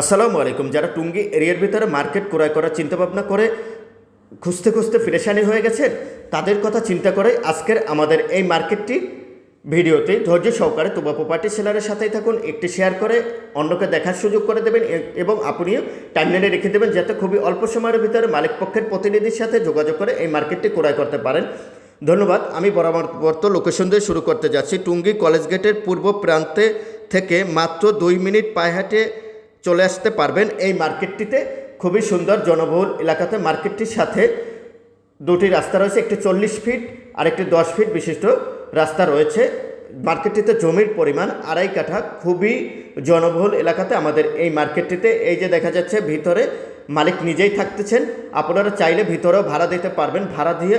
আসসালামু আলাইকুম। যারা টুঙ্গি এরিয়ার ভিতরে মার্কেট ক্রয় করার চিন্তাভাবনা করে খুঁজতে খুঁজতে ফিরেশানি হয়ে গেছেন তাদের কথা চিন্তা করে আজকের আমাদের এই মার্কেটটি ভিডিওতে ধৈর্য সহকারে তুবা প্রপার্টি সেলারের সাথেই থাকুন, একটি শেয়ার করে অন্যকে দেখার সুযোগ করে দেবেন এবং আপনিও টাইমলাইনে রেখে দেবেন যাতে খুবই অল্প সময়ের ভিতরে মালিক পক্ষের প্রতিনিধির সাথে যোগাযোগ করে এই মার্কেটটি ক্রয় করতে পারেন। ধন্যবাদ। আমি বরাবর্ত লোকেশন দিয়ে শুরু করতে যাচ্ছি। টুঙ্গি কলেজ গেটের পূর্ব প্রান্তে থেকে মাত্র দুই মিনিট পায়ে হাঁটে চলে আসতে পারবেন। এই মার্কেটটিতে খুবই সুন্দর জনবহুল এলাকাতে মার্কেটটির সাথে দুটি রাস্তা রয়েছে, একটি চল্লিশ ফিট আর একটি দশ ফিট বিশিষ্ট রাস্তা রয়েছে। মার্কেটটিতে জমির পরিমাণ আড়াই কাঠা, খুবই জনবহুল এলাকাতে আমাদের এই মার্কেটটিতে। এই যে দেখা যাচ্ছে, ভিতরে মালিক নিজেই থাকতেছেন। আপনারা চাইলে ভিতরেও ভাড়া দিতে পারবেন। ভাড়া দিয়ে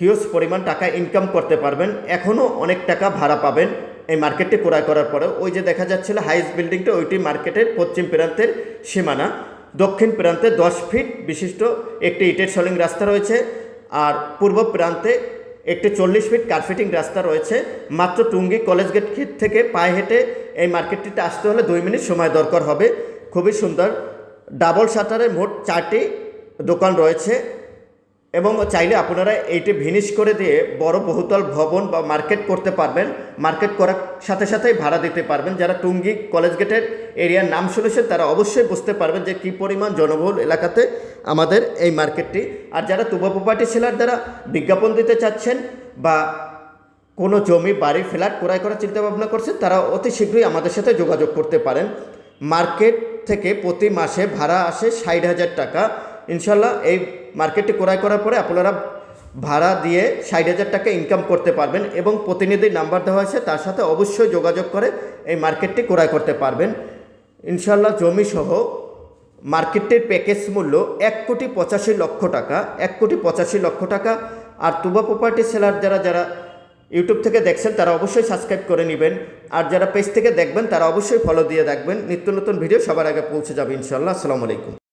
হিউজ পরিমাণ টাকা ইনকাম করতে পারবেন। এখনও অনেক টাকা ভাড়া পাবেন। এই মার্কেটটি ক্রয় করার পরে ওই যে দেখা যাচ্ছিল হাইস্ট বিল্ডিংটা ওইটি মার্কেটের পশ্চিম প্রান্তের সীমানা। দক্ষিণ প্রান্তে দশ ফিট বিশিষ্ট একটি ইটের সলিং রাস্তা রয়েছে আর পূর্ব প্রান্তে একটি চল্লিশ ফিট কার্পেটিং রাস্তা রয়েছে। মাত্র টুঙ্গি কলেজ গেট থেকে পায়ে হেঁটে এই মার্কেটটিতে আসতে হলে দুই মিনিট সময় দরকার হবে। খুবই সুন্দর। ডাবল শাটারে মোট চারটি দোকান রয়েছে। এবং চাইলে আপনারা এইটি ভিনিশ করে দিয়ে বড় বহুতল ভবন বা মার্কেট করতে পারবেন। মার্কেট করার সাথে সাথেই ভাড়া দিতে পারবেন। যারা টুঙ্গি কলেজ গেটের এরিয়ার নাম শুনেছেন, তারা অবশ্যই বুঝতে পারবেন যে কী পরিমাণ জনবহুল এলাকাতে আমাদের এই মার্কেটটি আর যারা তুবা প্রপার্টি সেলার দ্বারা বিজ্ঞাপন দিতে চাচ্ছেন বা কোনো জমি, বাড়ি ফ্ল্যাট ক্রয় করার চিন্তা ভাবনা করছেন, তারা অতি শীঘ্রই আমাদের সাথে যোগাযোগ করতে পারেন। মার্কেট থেকে প্রতি মাসে ভাড়া আসে ষাট হাজার টাকা। ইনশাল্লাহ এই মার্কেটটি ক্রয় করার পরে আপনারা ভাড়া দিয়ে ষাট হাজার টাকা ইনকাম করতে পারবেন এবং প্রতিনিধির নাম্বার দেওয়া হয়েছে তার সাথে অবশ্যই যোগাযোগ করে এই মার্কেটটি ক্রয় করতে পারবেন। ইনশাল্লাহ জমি সহ মার্কেটের প্যাকেজ মূল্য এক কোটি পঁচাশি লক্ষ টাকা, এক কোটি পঁচাশি লক্ষ টাকা। আর তুবা প্রপার্টি সেলার যারা যারা ইউটিউব থেকে দেখছেন, তারা অবশ্যই সাবস্ক্রাইব করে নেবেন। আর যারা পেজ থেকে দেখবেন, তারা অবশ্যই ফলো দিয়ে দেখবেন নিত্য নতুন ভিডিও সবার আগে পৌঁছে যাবে ইনশাল্লাহ। আসসালামু আলাইকুম।